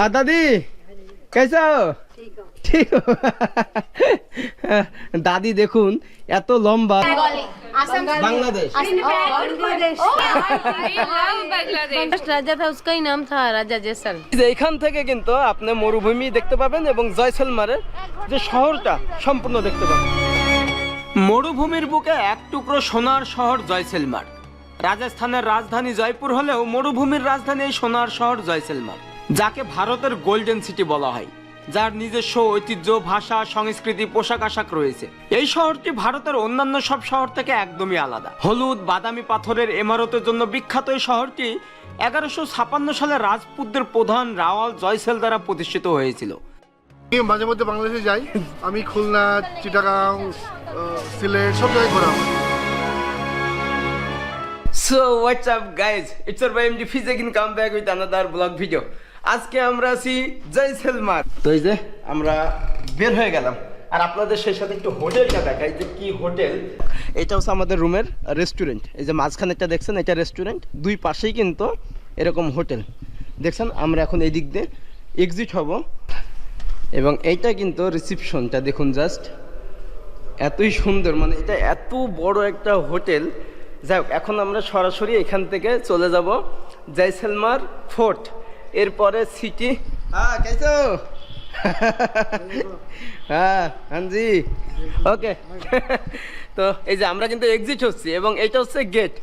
हाँ दादी कैसा हो ঠিক দাদি দেখুন এত লম্বা বাংলাদেশ राजा था उसका ही नाम था राजा जैसल যে এখান থেকে কিন্তু আপনি মরুভূমি দেখতে পাবেন এবং জয়সলমারের যে শহরটা সম্পূর্ণ দেখতে পাবেন মরুভূমির বুকে এক টুকরো সোনার শহর জয়সলমার রাজস্থানের রাজধানী জয়পুর হলেও মরুভূমির রাজধানী এই সোনার শহর জয়সলমার যাকে ভারতের গোল্ডেন সিটি বলা হয় যার নিজস্ব ঐতিহ্য ভাষা সংস্কৃতি পোশাক আশাক রয়েছে। এই শহরটি ভারতের অন্যান্য সব শহর থেকে একদমই আলাদা। হলুদ বাদামি পাথরের ইমারতের জন্য বিখ্যাত এই শহরটি এগারোশো ছাপান্ন সালে রাজপুতদের প্রধান রাওয়াল জয়সেল দ্বারা প্রতিষ্ঠিত হয়েছিল। আমি মাঝে মধ্যে বাংলাদেশে যাই। আমি খুলনা চিটাগাং সিলেট সব জায়গায় ঘোরা হোয়াটস আপ গাইজ ইটস আর by MD ফিজেকিন come back with another blog video আজকে আমরা আছি জয়সলমার তো এই যে? আমরা বের হয়ে গেলাম। আর আপনাদের সেই সাথে একটু হোটেলটা দেখাই যে কি হোটেল। এটা হচ্ছে আমাদের রুমের রেস্টুরেন্ট। এই যে মাঝখানেরটা দেখছেন এটা রেস্টুরেন্ট। দুই পাশেই কিন্তু এরকম হোটেল। দেখছেন আমরা এখন এই দিক দিয়ে এক্সিট হব। এবং এইটা কিন্তু রিসিপশনটা দেখুন জাস্ট এতই সুন্দর। মানে এটা এত বড় একটা হোটেল। যাই হোক এখন আমরা সরাসরি এখান থেকে চলে যাব জয়সলমার ফোর্ট। এরপরে সিটি। হ্যাঁ কেসো হ্যাঁ হানজি। ওকে। তো এই যে আমরা কিন্তু এক্সিট হচ্ছি এবং এটা হচ্ছে গেট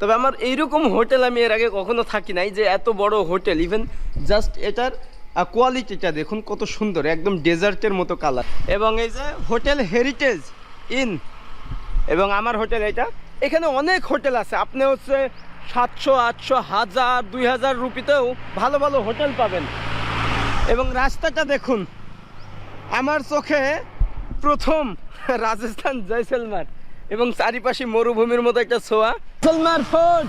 তবে আমার এইরকম হোটেল আমি এর আগে কখনো থাকি নাই যে এত বড় হোটেল ইভেন জাস্ট এটার কোয়ালিটিটা দেখুন কত সুন্দর একদম ডেজার্টের মতো কালার এবং এই যে হোটেল হেরিটেজ ইন এবং আমার হোটেল এটা। এখানে অনেক হোটেল আছে আপনি হচ্ছে সাতশো আটশো হাজার দুই হাজার রুপিতেও ভালো ভালো হোটেল পাবেন এবং রাস্তাটা দেখুন আমার চোখে প্রথম রাজস্থান জয়সলমার এবং চারিপাশে মরুভূমির মতো একটা ছোঁয়া জয়সলমার ফোর্ট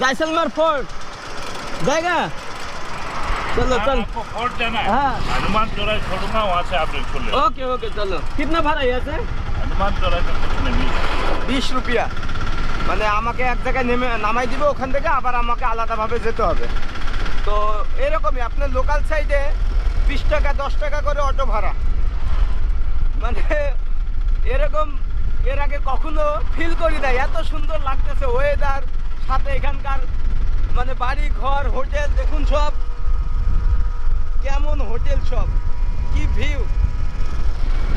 জয়সলমার ফোর্ট জায়গা চলো চল आपको फोर्ट जाना है हाँ। हनुमान चौराहे छोड़ूंगा वहाँ से आप रिक्शा ले लो। ওকে ওকে চলো কিতনা ভাড়া আছে हनुमान चौराहे तक कितने मिल বিশ রুপিয়া মানে আমাকে এক জায়গায় নেমে, নামাই দিবে ওখান থেকে, আবার আমাকে আলাদাভাবে যেতে হবে। তো এরকমই, আপনার লোকাল সাইডে বিশ টাকা, দশ টাকা করে অটো ভাড়া। মানে এরকম, এর আগে কখনো ফিল করি নাই। এত সুন্দর লাগতেছে ওয়েদার সাথে এখানকার মানে বাড়ি ঘর হোটেল, দেখুন সব। কেমন হোটেল সব, কি ভিউ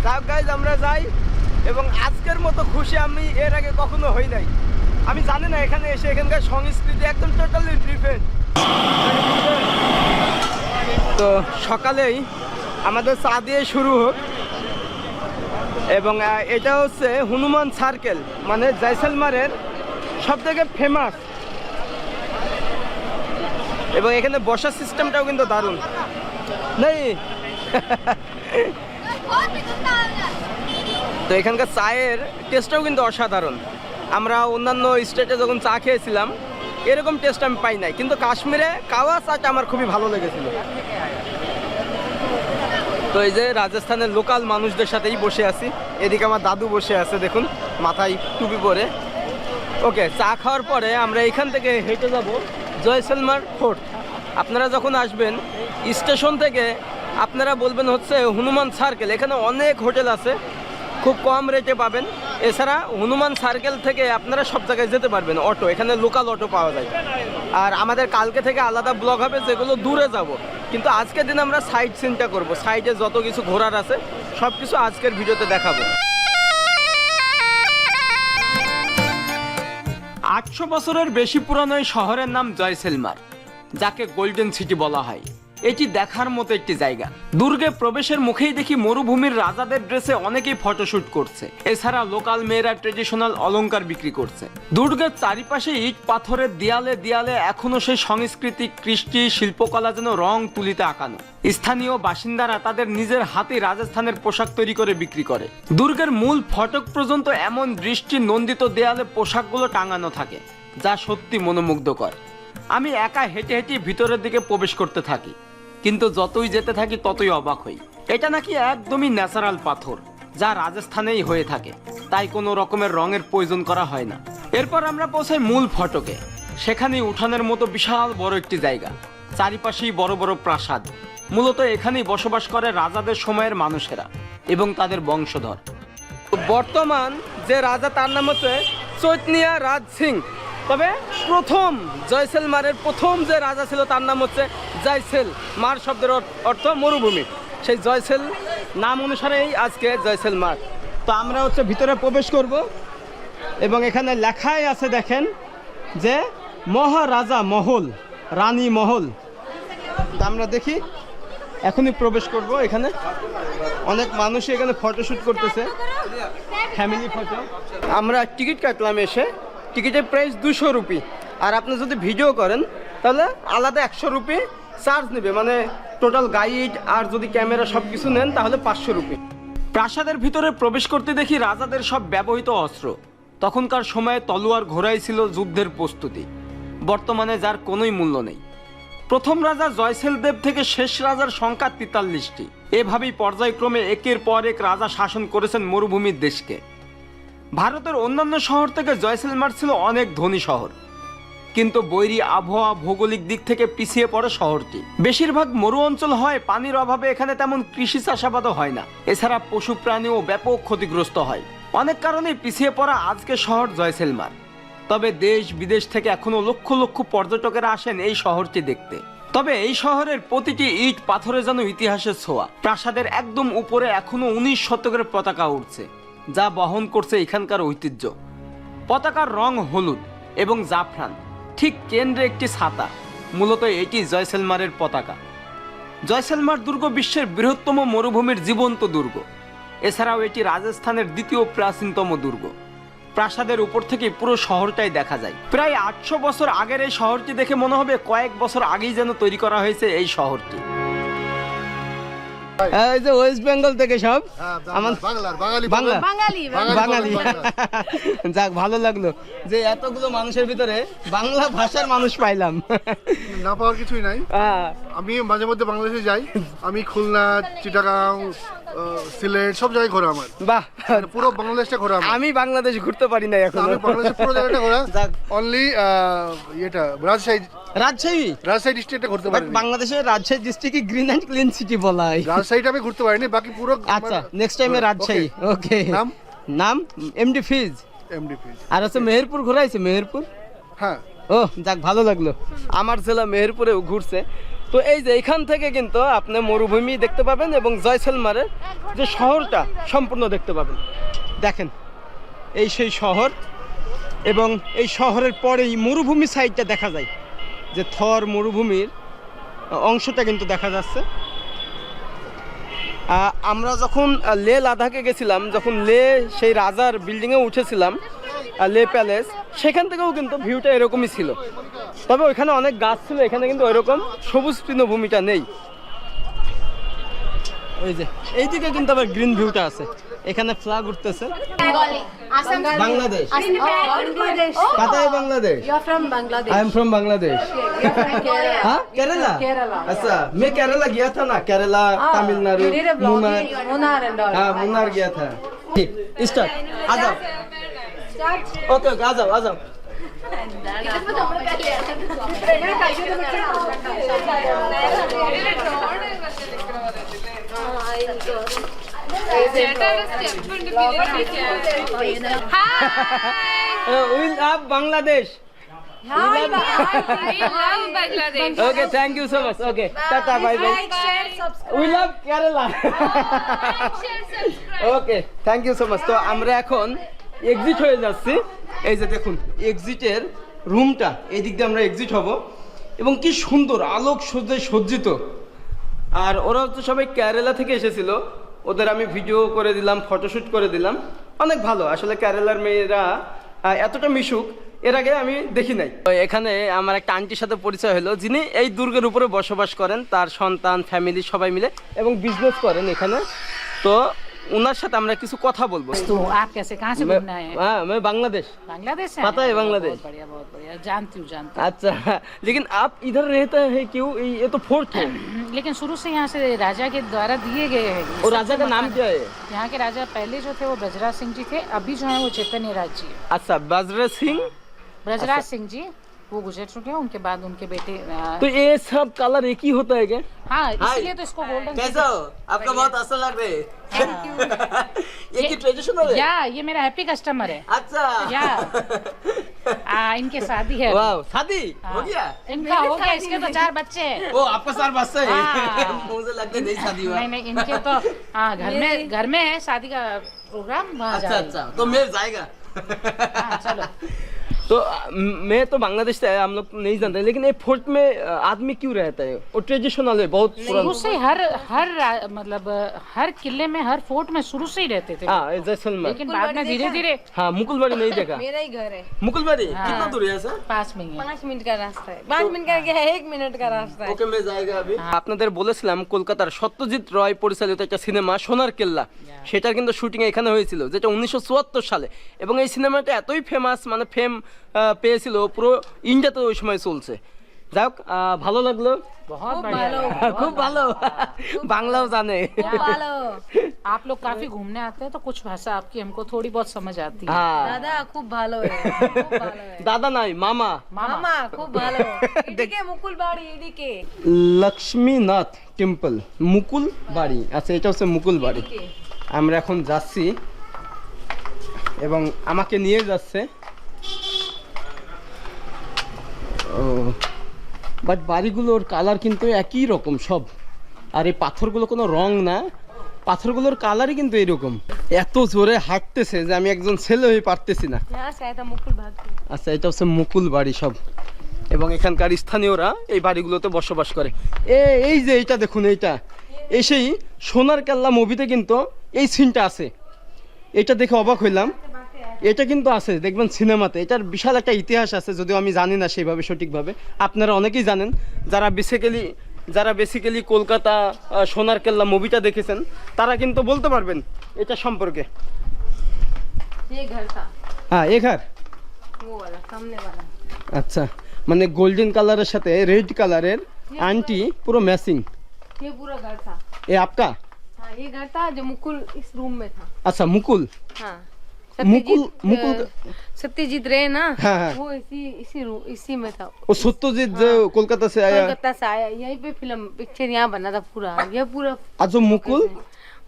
যাক গাইজ আমরা যাই, এবং আজকের মতো খুশি আমি এর আগে কখনো হই নাই। আমি জানি না এখানে এসে এখানকার সংস্কৃতি একদম টোটালি ডিফারেন্ট তো সকালেই আমাদের চা দিয়ে শুরু হোক। এবং এটা হচ্ছে হনুমান সার্কেল মানে জয়সলমারের সব থেকে ফেমাস এবং এখানে বসার সিস্টেমটাও কিন্তু দারুণ। নেই? তো এখানকার চায়ের টেস্টটাও কিন্তু অসাধারণ। আমরা অন্যান্য স্টেটে যখন চা খেয়েছিলাম, এরকম টেস্ট আমি পাই নাই। কিন্তু কাশ্মীরে কাওয়া চাটা আমার খুবই ভালো লেগেছিল। তো এই যে রাজস্থানের লোকাল মানুষদের সাথেই বসে আছি। এদিকে আমার দাদু বসে আছে, দেখুন, মাথায় টুপি পরে। ওকে, চা খাওয়ার পরে আমরা এখান থেকে হেঁটে যাব জয়সলমার ফোর্ট। আপনারা যখন আসবেন, স্টেশন থেকে আপনারা বলবেন হচ্ছে হনুমান সার্কেল এখানে অনেক হোটেল আছে। খুব কম রেটে পাবেন। এছাড়া হনুমান সার্কেল থেকে আপনারা সব জায়গায় যেতে পারবেন অটো এখানে লোকাল অটো পাওয়া যায়। আর আমাদের কালকে থেকে আলাদা ব্লগ হবে, যেগুলো দূরে যাব। কিন্তু আজকের দিন আমরা সাইড সিনটা করব। সাইডে যত কিছু ঘোরার আছে সব কিছু আজকের ভিডিওতে দেখাবো। আটশো বছরের বেশি পুরানো এই শহরের নাম জয়সেলমার, যাকে গোল্ডেন সিটি বলা হয়। এটি দেখার মতো একটি জায়গা। দুর্গে প্রবেশের মুখেই দেখি মরুভূমির রাজাদের ড্রেসে অনেকেই ফটোশুট করছে। এছাড়া লোকাল মেয়েরা ট্রেডিশনাল অলংকার বিক্রি করছে। দুর্গের চারিপাশে ইট পাথরের দেয়ালে দেয়ালে এখনও সেই সংস্কৃতি, কৃষ্টি, শিল্পকলা যেন রং তুলিতে আঁকানো। স্থানীয় বাসিন্দারা তাদের নিজের হাতে রাজস্থানের পোশাক তৈরি করে বিক্রি করে। দুর্গের মূল ফটক পর্যন্ত এমন দৃষ্টি নন্দিত দেয়ালে পোশাকগুলো টাঙানো থাকে, যা সত্যি মনোমুগ্ধকর। আমি একা হেঁটে হেঁটে ভিতরের দিকে প্রবেশ করতে থাকি। কিন্তু যতই যেতে থাকি ততই অবাক হই। এটা নাকি একদমই ন্যাচারাল পাথর, যা রাজস্থানেই হয়ে থাকে। তাই কোনো রকমের রঙের প্রয়োজন করা হয় না। এরপর আমরা পৌঁছাই মূল ফটকে। সেখানে উঠানের মতো বিশাল বড় একটি জায়গা। চারিপাশেই বড় বড় প্রাসাদ। মূলত এখানেই বসবাস করে রাজাদের সময়ের মানুষেরা এবং তাদের বংশধর। বর্তমান যে রাজা তার নাম হচ্ছে চৈতনিয়া রাজ সিং। তবে প্রথম জয়সেলমারের প্রথম যে রাজা ছিল, তার নাম হচ্ছে জয়সেল মার শব্দের অর্থ মরুভূমি। সেই জয়সেল নাম অনুসারেই আজকে জয়সেল মার। তো আমরা হচ্ছে ভিতরে প্রবেশ করব এবং এখানে লেখাই আছে, দেখেন যে মহারাজা মহল, রানী মহল। তা আমরা দেখি, এখনই প্রবেশ করব এখানে। অনেক মানুষই এখানে ফটোশ্যুট করতেছে। ফ্যামিলি ফটো আমরা টিকিট কাটলাম এসে। টিকিটের প্রাইস দুশো রুপি। আর আপনি যদি ভিডিও করেন, তাহলে আলাদা একশো রুপি চার্জ নেবে। মানে টোটাল গাইড আর যদি ক্যামেরা সব কিছু নেন, তাহলে পাঁচশো রুপি। প্রাসাদের ভিতরে প্রবেশ করতে দেখি রাজাদের সব ব্যবহৃত অস্ত্র। তখনকার সময়ে তলোয়ার ঘোড়াই ছিল যুদ্ধের প্রস্তুতি। বর্তমানে যার কোনোই মূল্য নেই। প্রথম রাজা জয়সেল দেব থেকে শেষ রাজার সংখ্যা তেতাল্লিশটি। এভাবেই পর্যায়ক্রমে একের পর এক রাজা শাসন করেছেন মরুভূমির দেশকে। ভারতের অন্যান্য শহর থেকে জয়সেলমার ছিল অনেক ধনী শহর। কিন্তু বৈরী আবহাওয়া, ভৌগোলিক দিক থেকে পিছিয়ে পড়ে শহরটি। বেশিরভাগ মরু অঞ্চল হয়, পানির অভাবে এখানে তেমন কৃষি চাষাবাদও হয় না। এছাড়া পশু প্রাণীও ব্যাপক ক্ষতিগ্রস্ত হয়। অনেক কারণে পিছিয়ে পড়া আজকে শহর জয়সেলমার। তবে দেশ বিদেশ থেকে এখনও লক্ষ লক্ষ পর্যটকেরা আসেন এই শহরটি দেখতে। তবে এই শহরের প্রতিটি ইট পাথরে যেন ইতিহাসের ছোঁয়া। প্রাসাদের একদম উপরে এখনও উনিশ শতকের পতাকা উঠছে যা বহন করছে এখানকার ঐতিহ্য। পতাকার রং হলুদ এবং জাফরান, ঠিক কেন্দ্রে একটি ছাতা, মূলত এটি জয়সেলমারের পতাকা। জয়সেলমার দুর্গ বিশ্বের বৃহত্তম মরুভূমির জীবন্ত দুর্গ। এছাড়াও এটি রাজস্থানের দ্বিতীয় প্রাচীনতম দুর্গ। প্রাসাদের উপর থেকে পুরো শহরটাই দেখা যায়। প্রায় আটশো বছর আগের এই শহরটি দেখে মনে হবে কয়েক বছর আগেই যেন তৈরি করা হয়েছে এই শহরটি। এই যে ওয়েস্ট বেঙ্গল থেকে সব? হ্যাঁ, আমার বাংলার বাঙালি বাংলা। বাঙালি যাক ভালো লাগল যে এতগুলো মানুষের ভিতরে বাংলা ভাষার মানুষ পাইলাম। না পাওয়ার কিছুই নাই। আমি মাঝে মধ্যে বাংলাদেশে যাই। আমি খুলনা চিটাগাং আহ, সিলেট সব জায়গায় ঘোরা আমার। বাহ। পুরো বাংলাদেশটা ঘোরা আমি বাংলাদেশ ঘুরতে পারি না এখন। আমি বাংলাদেশের পুরো জায়গাটা ঘোরা। যাক। অনলি ইয়েটা রাজশাহী। রাজশাহী? রাজশাহী ডিস্ট্রিক্টটা ঘুরতে পারিনি। বাংলাদেশের রাজশাহী ডিস্ট্রিক্টকে গ্রিন অ্যান্ড ক্লিন সিটি বলা হয় রাজশাহীটা আমি ঘুরতে পারিনি বাকি পুরো আচ্ছা নেক্সট টাইমে রাজশাহী। ওকে। নাম? নাম? এমডি ফিজ এমডিপি আর হচ্ছে মেহেরপুর ঘোরাইছে মেহেরপুর? হ্যাঁ। ও যাক ভালো লাগল। আমার ছেলে মেহেরপুরে ঘুরছে। তো এই যে এখান থেকে কিন্তু আপনি মরুভূমি দেখতে পাবেন এবং জয়সলমারের যে শহরটা সম্পূর্ণ দেখতে পাবেন। দেখেন, এই সেই শহর এবং এই শহরের পরেই মরুভূমি সাইডটা দেখা যায়। যে থর মরুভূমির অংশটা কিন্তু দেখা যাচ্ছে। আমরা যখন লে লাদাখে গেছিলাম, যখন লে সেই রাজার বিল্ডিংয়ে উঠেছিলাম লে প্যালেস সেখান থেকেও কিন্তু ভিউটা এরকমই ছিল। তবে ওইখানে অনেক গাছ ছিল, এখানে কিন্তু ওইরকম সবুজ তৃণভূমিটা নেই। ওই যে, এইদিকে কিন্তু আবার গ্রিন ভিউটা আছে। এখানে ফ্ল্যাগ উঠতেছে। Bangladesh. কাতাই Bangladesh I am from Bangladesh হ্যাঁ কেরালা আচ্ছা মে কেরালা গিয়া থা না কেরালা তামিলনাড়ু মুনার হ্যাঁ মুনার গিয়া থা ঠিক স্টার্ট আজাও ওকে ওকে আজাও আজাও Oh, will Bangladesh okay thank you so much okay tata bye bye we love Kerala okay thank you so much তো আমরা এখন এক্সিট হয়ে যাচ্ছি। এই যে দেখুন এক্সিটের রুমটা এদিক দিয়ে আমরা এক্সিট হব। এবং কি সুন্দর আলোক সজ্জায় সজ্জিত। আর ওরা তো সবাই কেরালা থেকে এসেছিল। ওদের আমি ভিডিও করে দিলাম ফটোশ্যুট করে দিলাম। অনেক ভালো, আসলে কেরালার মেয়েরা এতটা মিশুক, এর আগে আমি দেখি নাই। এখানে আমার একটা আন্টির সাথে পরিচয় হলো, যিনি এই দুর্গের উপরে বসবাস করেন, তার সন্তান ফ্যামিলি সবাই মিলে এবং বিজনেস করেন এখানে। তো ওনার সাথে আমরা কিছু কথা বলবো तो आप कैसे कहाँ से मैं- घूमना है हाँ मैं बांग्लादेश बांग्लादेश से पता है आए हैं? बांग्लादेश। बहुत बढ़िया बहुत बढ़िया जानती हूँ जानती अच्छा लेकिन आप इधर रहते हैं क्यों ये तो फोर्ट है हूँ लेकिन शुरू से यहाँ से राजा के द्वारा दिए गए हैं ये और सबसे राजा का नाम मकान- क्या है यहाँ के राजा पहले जो थे वो ब्रजराज सिंह जी थे अभी जो है वो चैतन्य राज जी है। अच्छा बजरा सिंह ब्रजराज सिंह जी वो गुजर चुके हैं उनके बाद उनके बेटे तो ये सब कलर एक ही होता है क्या? हाँ इसलिए तो इसको गोल्डन कैसा हो? आपका बहुत अच्छा लग रहे। ये की ट्रेडिशनल है या ये मेरा हैप्पी कस्टमर है। अच्छा। या। आ, इनके शादी है। वाह शादी? हो। गया? इनका हो गया इसके तो चार बच्चे हैं। ओ आपका सार बस है। हाँ। मुझे लगता है नहीं शादी हुआ। नहीं नहीं इनके तो हाँ घर में घर में है शादी का प्रोग्राम अच्छा अच्छा तो मेल जाएगा। हाँ, चलो। तो अ, मैं तो बांग्लादेश से आया हम लोग नहीं जानते लेकिन ये फोर्ट में अ, आदमी क्यों रहता है वो ट्रेडिशनल है बहुत पुराना शुरू से ही हर हर रा- मतलब हर किले में हर फोर्ट में शुरू से ही रहते थे हाँ ये जैसलमेर लेकिन बाद में धीरे धीरे हाँ मुकुलबाड़ी नहीं देखा मेरा ही घर है मुकुलबाड़ी कितना दूर है सर पास में ही है पाँच मिनट का रास्ता है पाँच मिनट का क्या है एक मिनट का रास्ता है ওকে মে জায়গা আবি আপনাদের বলেছিলাম কলকাতার সত্যজিৎ রয় পরিচালিত একটা সিনেমা সোনার কেল্লা সেটার কিন্তু শুটিং এখানে হয়েছিল যেটা উনিশশো চুয়াত্তর সালে এবং এই সিনেমাটা এতই ফেমাস মানে ফেম পেয়েছিল পুরো ইন্ডিয়াতে ওই সময় চলছে যাই হোক আহ, ভালো লাগলো बहुत बढ़िया খুব ভালো বাংলাও জানে ভালো आप लोग काफी घूमने आते हैं तो कुछ भाषा आपकी हमको थोड़ी बहुत समझ आती है হ্যাঁ দাদা খুব ভালো খুব ভালো দাদা নাই মামা মামা খুব ভালো এদিকে মুকুল বাড়ি এদিকে লক্ষ্মীনাথ টেম্পল মুকুল বাড়ি আচ্ছা এটা হচ্ছে মুকুল বাড়ি আমরা এখন যাচ্ছি এবং আমাকে নিয়ে যাচ্ছে ও বাট বাড়িগুলোর কালার কিন্তু একই রকম সব। আর এই পাথরগুলো কোনো রং না পাথরগুলোর কালারই কিন্তু এরকম। এত জোরে হাঁটতেছে যে আমি একজন ছেলে হয়ে পারতেছি না। আচ্ছা এটা হচ্ছে মুকুল বাড়ি সব। এবং এখানকার স্থানীয়রা এই বাড়িগুলোতে বসবাস করে। এ এই যে এইটা দেখুন এইটা। এই সেই সোনার কেল্লা মুভিতে কিন্তু এই সিনটা আছে। এটা দেখে অবাক হইলাম। এটা কিন্তু আছে দেখবেন সিনেমাতে এটার বিশাল একটা ইতিহাস আছে যদিও আমি জানি না সেইভাবে সঠিকভাবে আপনারা অনেকেই জানেন যারা বেসিক্যালি যারা বেসিক্যালি কলকাতা আহ, সোনার কেল্লা মুভিটা দেখেছেন তারা কিন্তু বলতে পারবেন এটা সম্পর্কে ये घर था হ্যাঁ এঘার वो वाला सामने वाला আচ্ছা মানে গোল্ডেন কালারের সাথে রেড কালারের আন্টি পুরো ম্যাচিং ये पूरा घर था এ আপকা हाँ ये घर था जो मुकुल इस रूम में था আচ্ছা মুকুল हाँ मुकुल- सत्यजीत मुकुल- अ, सत्यजीत रे ना हाँ, हाँ। वो इसी इसी रू, इसी में था ও সত্যজিৎ যে কলকাতা সে আয়া कोलकाता से आया यहीं पे फिल्म पिक्चर यहाँ बना था पूरा ये पूरा আজো মুকুল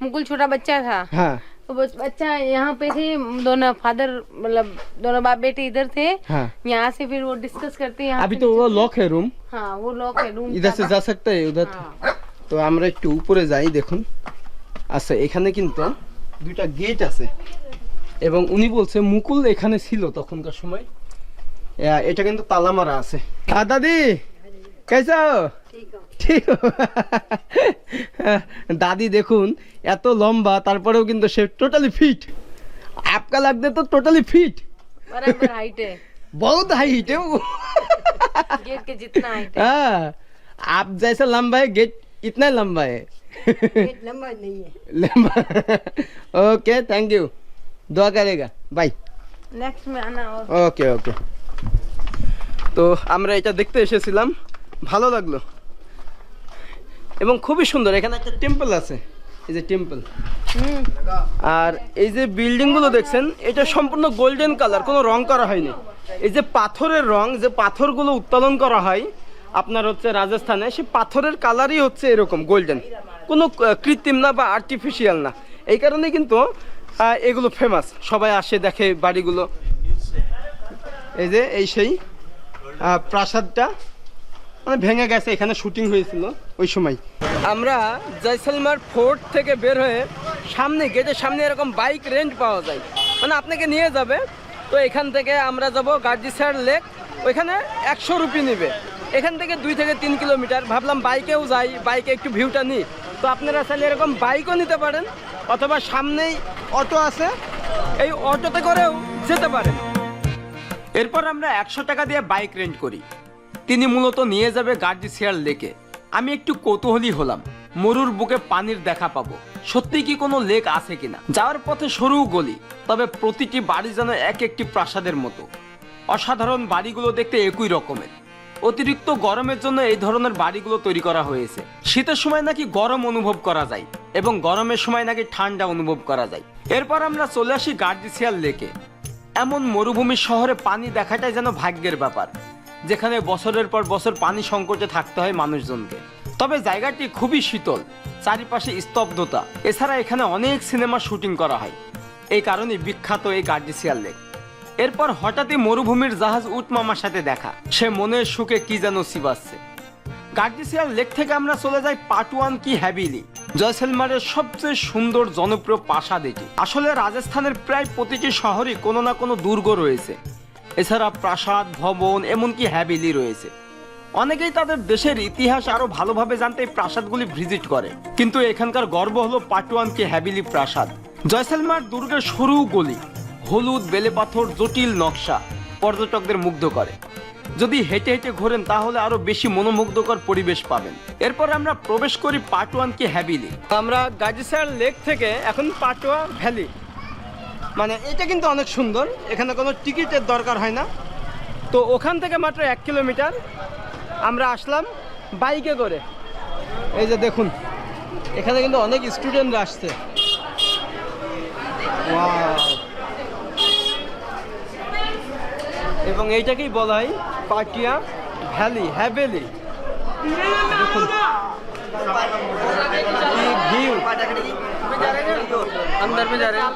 मुकुल छोटा बच्चा था হ্যাঁ तो बस बच्चा यहाँ पे थे दोनों फादर मतलब दोनों बाप बेटे इधर थे हाँ यहाँ से फिर वो डिस्कस करते हैं यहाँ अभी पे तो वो नीचे- लॉक है रूम हाँ वो लॉक है रूम इधर से जा सकते हैं उधर हाँ তো আমরা একটু উপরে যাই দেখুন আচ্ছা এখানে কিন্তু দুইটা গেট আছে এবং উনি বলছে মুকুল এখানে ছিল তখনকার সময় আহ, এটা কিন্তু তালা মারা আছে আ দাদি কেসা ঠিক দাদি দেখুন এত লম্বা তারপরেও কিন্তু সে টোটালি ফিট আপকা লাগতে তো টোটালি ফিট बराबर हाइट है बहुत हाइट है वो गेट के जितना हाइट है हाँ आप जैसा लंबा है गेट इतना लंबा है गेट लंबा नहीं है लंबा ओके थैंक यू দোয়া করেগা বাই। নেক্সট ওকে ওকে তো আমরা এটা দেখতে এসেছিলাম ভালো লাগল। এবং খুবই সুন্দর এখানে একটা টেম্পল আছে এই যে টেম্পল আর এই যে বিল্ডিংগুলো দেখছেন এটা সম্পূর্ণ গোল্ডেন কালার কোনো রং করা হয়নি। এই যে পাথরের রং যে পাথরগুলো উত্তোলন করা হয় আপনার হচ্ছে রাজস্থানে সে পাথরের কালারই হচ্ছে এরকম গোল্ডেন কোনো কৃত্রিম না বা আর্টিফিশিয়াল না। এই কারণে কিন্তু এগুলো ফেমাস সবাই আসে, দেখে বাড়িগুলো। এই যে, এই সেই প্রাসাদটা। মানে ভেঙে গেছে, এখানে শুটিং হয়েছিল ওই সময়। আমরা জয়সলমার ফোর্ট থেকে বের হয়ে সামনে, গেটের সামনে এরকম বাইক রেন্ট পাওয়া যায়। মানে আপনাকে নিয়ে যাবে। তো এখান থেকে আমরা যাব গার্জিসার লেক। ওইখানে একশো রুপি নেবে। এখান থেকে দুই থেকে তিন কিলোমিটার। ভাবলাম বাইকেও যাই বাইকে একটু ভিউটা নিই। তো আপনারা চাইলে এরকম বাইকও নিতে পারেন। অথবা সামনেই অটো আছে, এই অটোতে করেও যেতে পারেন এরপর আমরা একশো টাকা দিয়ে বাইক রেন্ট করি। তিনি মূলত নিয়ে যাবে গার্জিসিয়ার লেকে। আমি একটু কৌতূহলী হলাম, মরুর বুকে পানির দেখা পাবো। সত্যি কি কোনো লেক আছে কিনা? যাওয়ার পথে সরু গলি, তবে প্রতিটি বাড়ি যেন এক একটি প্রাসাদের মতো। অসাধারণ বাড়িগুলো দেখতে একই রকমের। অতিরিক্ত গরমের জন্য এই ধরনের বাড়িগুলো তৈরি করা হয়েছে। শীতের সময় নাকি গরম অনুভব করা যায়। এবং গরমের সময় নাকি ঠান্ডা অনুভব করা যায়। এরপর আমরা চলে আসি গার্জিসিয়ার লেকে। এমন মরুভূমি শহরে পানি দেখাটাই যেন ভাগ্যের ব্যাপার, যেখানে বছরের পর বছর পানি সংকটে থাকতে হয় মানুষজনকে। তবে জায়গাটি খুবই শীতল, চারিপাশে স্তব্ধতা। এছাড়া এখানে অনেক সিনেমা শুটিং করা হয়। এই কারণে বিখ্যাত এই গার্ডিসিয়াল লেক। এরপর হঠাৎই মরুভূমির জাহাজ উট মামার সাথে দেখা। সে মনের সুখে কি যেন সিবাচ্ছে গার্ডিসিয়াল লেক থেকে আমরা চলে যাই পাটুয়ান কি হ্যাবিলি জয়সলমারের সবচেয়ে সুন্দর, জনপ্রিয় প্রাসাদ এটি আসলে রাজস্থানের প্রায় প্রতিটি শহরে কোনো না কোনো দুর্গ রয়েছে। এছাড়া প্রাসাদ, ভবন, এমনকি হ্যাবিলি রয়েছে। অনেকেই তাদের দেশের ইতিহাস আরও ভালোভাবে জানতে এই প্রাসাদগুলি ভিজিট করে। কিন্তু এখানকার গর্ব হলো পাটুয়ান কি হ্যাবিলি প্রাসাদ। জয়সলমার দুর্গের সরু গলি, হলুদ, বেলে পাথর, জটিল নকশা, পর্যটকদের মুগ্ধ করে। যদি হেঁটে হেঁটে ঘোরেন, তাহলে আরও বেশি মনোমুগ্ধকর পরিবেশ পাবেন। এরপর আমরা প্রবেশ করি পাটুয়ান কি হ্যাবিলি আমরা গাজিসার লেক থেকে এখন পাটুয়া ভ্যালি। মানে এটা কিন্তু অনেক সুন্দর, এখানে কোনো টিকিটের দরকার হয় না। তো ওখান থেকে মাত্র এক কিলোমিটার আমরা আসলাম বাইকে করে। এই যে দেখুন, এখানে কিন্তু অনেক স্টুডেন্টরা আসছে! এবং এইটাকেই বলা হয় পাটিয়া ভ্যালি হ্যাভেলি দেখুন ভিউ अंदर में जा रहे हैं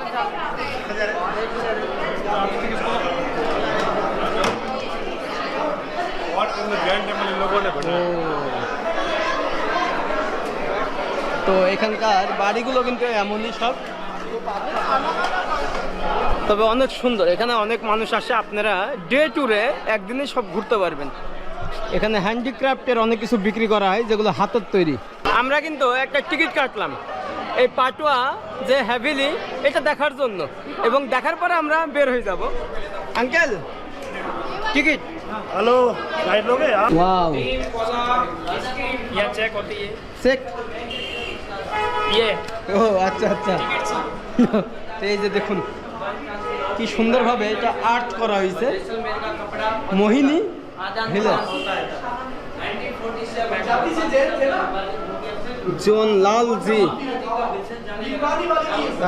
তো এখানকার বাড়িগুলো কিন্তু এমনই সব তবে অনেক সুন্দর এখানে অনেক মানুষ আসে আপনারা ডে ট্যুরে একদিনে সব ঘুরতে পারবেন এখানে হ্যান্ডিক্রাফটের অনেক কিছু বিক্রি করা হয় যেগুলো হাতের তৈরি আমরা কিন্তু একটা টিকিট কাটলাম এই পাটুয়া যে হ্যাভিলি এটা দেখার জন্য এবং দেখার পরে আমরা বের হয়ে যাব আঙ্কেল টিকিট हेलो गाइड लोगे आप ওয়াও यहाँ चेक होती है চেক ये ও আচ্ছা আচ্ছা তো এই যে দেখুন কি সুন্দরভাবে এটা আর্ট করা হয়েছে। মোহিনী জন লাল জি।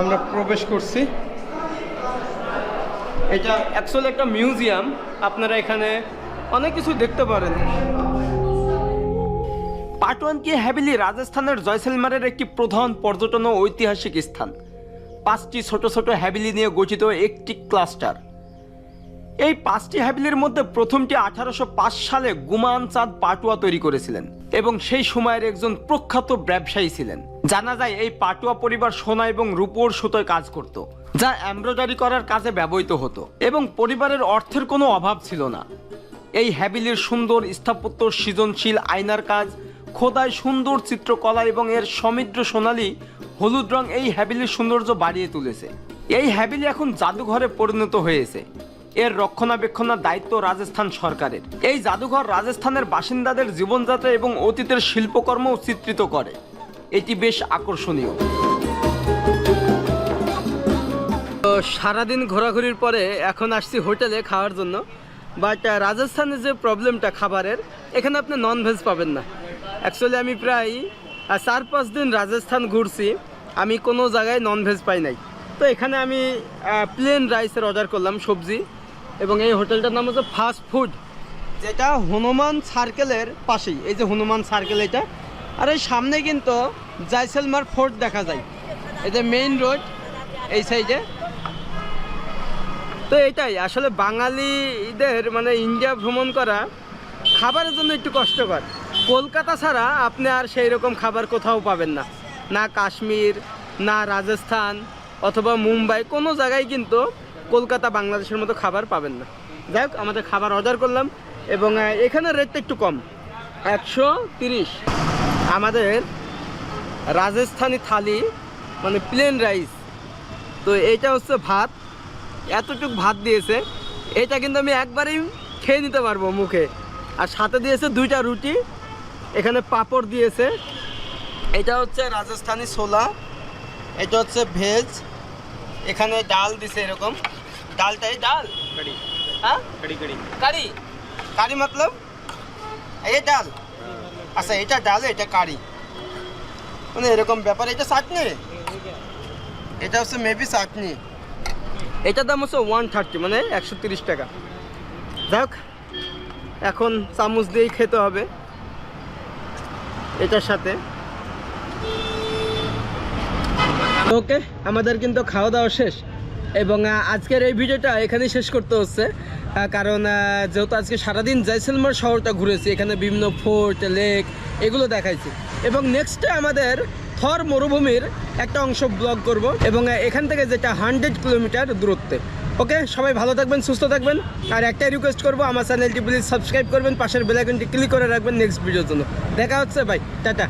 আমরা প্রবেশ করছি। এটা অ্যাকচুয়ালি একটা মিউজিয়াম আপনারা এখানে অনেক কিছু দেখতে পারেন। পাটওয়ান কি হ্যাভেলি রাজস্থানের জয়সলমারের একটি প্রধান পর্যটন ও ঐতিহাসিক স্থান। পাঁচটি ছোট ছোট হ্যাভেলি নিয়ে গঠিত একটি ক্লাস্টার। এই পাঁচটি হ্যাভেলির মধ্যে প্রথমটি আঠারোশো পাঁচ সালে গুমান চাঁদ পাটুয়া তৈরি করেছিলেন এবং সেই সময়ের একজন প্রখ্যাত ব্যবসায়ী ছিলেন। জানা যায় এই পাটুয়া পরিবার সোনা এবং রূপোর সুতোয় কাজ করত, যা এমব্রয়ডারি করার কাজে ব্যবহৃত হতো এবং পরিবারের অর্থের কোনো অভাব ছিল না। এই হ্যাবিলির সুন্দর স্থাপত্য, সৃজনশীল আয়নার কাজ খোদায় সুন্দর চিত্রকলা এবং এর সমৃদ্ধ সোনালী হলুদ রং এই হ্যাবিলির সৌন্দর্য বাড়িয়ে তুলেছে। এই হ্যাবিলি এখন জাদুঘরে পরিণত হয়েছে। এর রক্ষণাবেক্ষণের দায়িত্ব রাজস্থান সরকারের। এই জাদুঘর রাজস্থানের বাসিন্দাদের জীবনযাত্রা এবং অতীতের শিল্পকর্ম চিত্রিত করে। এটি বেশ আকর্ষণীয়। সারাদিন ঘোরাঘুরির পরে এখন আসছি হোটেলে খাওয়ার জন্য। বাট রাজস্থানের যে প্রবলেমটা খাবারের, এখানে আপনি নন ভেজ পাবেন না। অ্যাকচুয়ালি আমি প্রায় আহ, চার পাঁচ দিন রাজস্থান ঘুরছি আমি কোনো জায়গায় নন ভেজ পাই নাই। তো এখানে আমি প্লেন রাইসের অর্ডার করলাম সবজি এবং এই হোটেলটার নাম হচ্ছে ফাস্ট ফুড যেটা হনুমান সার্কেলের পাশেই। এই যে হনুমান সার্কেল এটা। আর এই সামনে কিন্তু জাইসেলমার ফোর্ট দেখা যায়। এই যে মেইন রোড এই সাইডে তো এটাই আসলে বাঙালিদের মানে ইন্ডিয়া ভ্রমণ করা খাবারের জন্য একটু কষ্টকর। কলকাতা ছাড়া আপনি আর সেই রকম খাবার কোথাও পাবেন না। না কাশ্মীর, না রাজস্থান অথবা মুম্বাই, কোনো জায়গায় কিন্তু কলকাতা বাংলাদেশের মতো খাবার পাবেন না। যাই হোক, আমাদের খাবার অর্ডার করলাম এবং এখানে রেটটা একটু কম। একশো তিরিশ। আমাদের রাজস্থানি থালি মানে প্লেন রাইস তো এইটা হচ্ছে ভাত। এতটুক ভাত দিয়েছে। এটা কিন্তু আমি একবারেই খেয়ে নিতে পারব মুখে। আর সাথে দিয়েছে দুইটা রুটি। এখানে পাঁপড় দিয়েছে। এটা হচ্ছে রাজস্থানি ছোলা এটা হচ্ছে ভেজ এখানে ডাল দিছে এরকম। ডালটাই ডাল? হ্যাঁ? কারি কারি। মতলব? এই ডাল? আচ্ছা এটা ডাল এটা কারি। মানে এরকম ব্যাপার এটা চাটনি? এটা হচ্ছে মেবি চাটনি। এটার দাম হচ্ছে ওয়ান থার্টি মানে একশো তিরিশ টাকা। যাই হোক এখন চামচ দিয়েই খেতে হবে। এটার সাথে। ওকে, আমাদের কিন্তু খাওয়া দাওয়া শেষ। এবং আজকের এই ভিডিওটা এখানেই শেষ করতে হচ্ছে। কারণ যেহেতু আজকে সারাদিন জয়সলমার শহরটা ঘুরেছি, এখানে বিভিন্ন ফোর্ট, লেক এগুলো দেখাইছি। এবং নেক্সটে আমাদের থর মরুভূমির একটা অংশ ব্লগ করব। এবং এখান থেকে যেটা হান্ড্রেড কিলোমিটার দূরত্বে। ওকে, সবাই ভালো থাকবেন, সুস্থ থাকবেন। আর একটাই রিকোয়েস্ট করব, আমার চ্যানেলটি প্লিজ সাবস্ক্রাইব করবেন, পাশের বেলাইকনটি ক্লিক করে রাখবেন নেক্সট ভিডিওর জন্য। দেখা হচ্ছে ভাই টাটা।